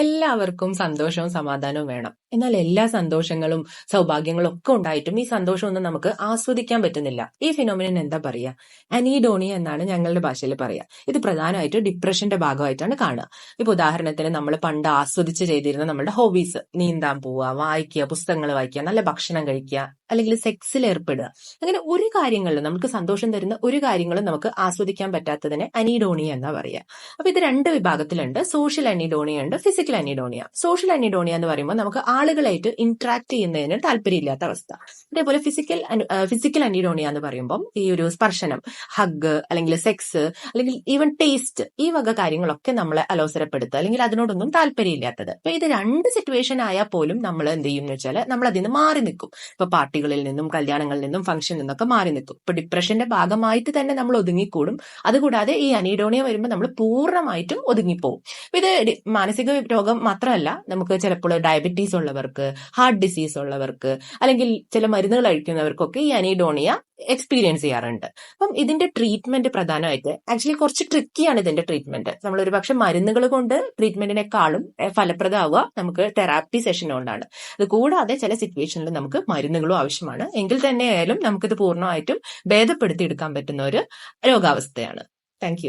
എല്ലാവർക്കും സന്തോഷവും സമാധാനവും വേണം. എന്നാൽ എല്ലാ സന്തോഷങ്ങളും സൗഭാഗ്യങ്ങളും ഒക്കെ ഉണ്ടായിട്ടും ഈ സന്തോഷമൊന്നും നമുക്ക് ആസ്വദിക്കാൻ പറ്റുന്നില്ല. ഈ ഫിനോമിനൻ എന്താ പറയാ? അനീഡോണിയ എന്നാണ് ഞങ്ങളുടെ ഭാഷയിൽ പറയാ. ഇത് പ്രധാനമായിട്ട് ഡിപ്രഷന്റെ ഭാഗമായിട്ടാണ് കാണുക. ഇപ്പൊ ഉദാഹരണത്തിന് നമ്മൾ പണ്ട് ആസ്വദിച്ച് ചെയ്തിരുന്ന നമ്മുടെ ഹോബീസ് നീന്താൻ പോവുക വായിക്കുക പുസ്തകങ്ങൾ വായിക്കുക നല്ല ഭക്ഷണം കഴിക്കുക അല്ലെങ്കിൽ സെക്സിൽ ഏർപ്പെടുക. അങ്ങനെ ഒരു കാര്യങ്ങളിലും നമുക്ക് സന്തോഷം തരുന്ന ഒരു കാര്യങ്ങളും നമുക്ക് ആസ്വദിക്കാൻ പറ്റാത്തതിനെ അനീഡോണിയ എന്നാ പറയാ. അപ്പൊ ഇത് രണ്ട് വിഭാഗത്തിലുണ്ട്. സോഷ്യൽ അനീഡോണിയ ഉണ്ട് ഫിസിക്കൽ അനീഡോണിയ സോഷ്യൽ അനീഡോണിയ എന്ന് പറയുമ്പോൾ നമുക്ക് ആളുകളായിട്ട് ഇന്ററാക്ട് ചെയ്യുന്നതിന് താല്പര്യമില്ലാത്ത അവസ്ഥ. അതേപോലെ ഫിസിക്കൽ ഫിസിക്കൽ അനിഡോണിയ എന്ന് പറയുമ്പോൾ ഈ ഒരു സ്പർശനം ഹഗ് അല്ലെങ്കിൽ സെക്സ് അല്ലെങ്കിൽ ഈവൻ ടേസ്റ്റ് ഈ വക കാര്യങ്ങളൊക്കെ നമ്മളെ അലോസരപ്പെടുത്തുക അല്ലെങ്കിൽ അതിനോടൊന്നും താല്പര്യമില്ലാത്തത്. അപ്പൊ ഇത് രണ്ട് സിറ്റുവേഷൻ ആയാൽ പോലും നമ്മൾ എന്ത് ചെയ്യും എന്ന് വെച്ചാൽ നമ്മൾ അതിൽ നിന്ന് മാറി നിൽക്കും. ഇപ്പൊ പാർട്ടികളിൽ നിന്നും കല്യാണങ്ങളിൽ നിന്നും ഫംഗ്ഷനിൽ നിന്നൊക്കെ മാറി നിൽക്കും. ഇപ്പൊ ഡിപ്രഷന്റെ ഭാഗമായിട്ട് തന്നെ നമ്മൾ ഒതുങ്ങിക്കൂടും. അതുകൂടാതെ ഈ അനീഡോണിയ വരുമ്പോൾ നമ്മൾ പൂർണമായിട്ടും ഒതുങ്ങിപ്പോവും. ഇത് മാനസിക രോഗം മാത്രമല്ല നമുക്ക് ചിലപ്പോൾ ഡയബറ്റീസ് ഉള്ളവർക്ക് ഹാർട്ട് ഡിസീസ് ഉള്ളവർക്ക് അല്ലെങ്കിൽ ചില മരുന്നുകൾ കഴിക്കുന്നവർക്കൊക്കെ ഈ അനീഡോണിയ എക്സ്പീരിയൻസ് ചെയ്യാറുണ്ട്. അപ്പം ഇതിന്റെ ട്രീറ്റ്മെന്റ് പ്രധാനമായിട്ട് ആക്ച്വലി കുറച്ച് ട്രിക്കിയാണ് ഇതിന്റെ ട്രീറ്റ്മെന്റ് നമ്മൾ ഒരു പക്ഷെ മരുന്നുകൾ കൊണ്ട് ട്രീറ്റ്മെന്റിനെക്കാളും ഫലപ്രദമാവുക നമുക്ക് തെറാപ്പി സെഷൻ കൊണ്ടാണ്. അത് കൂടാതെ ചില സിറ്റുവേഷനിൽ നമുക്ക് മരുന്നുകളും ആവശ്യമാണ്. എങ്കിൽ തന്നെയായാലും നമുക്കിത് പൂർണമായിട്ടും ഭേദപ്പെടുത്തി എടുക്കാൻ പറ്റുന്ന ഒരു രോഗാവസ്ഥയാണ്. താങ്ക്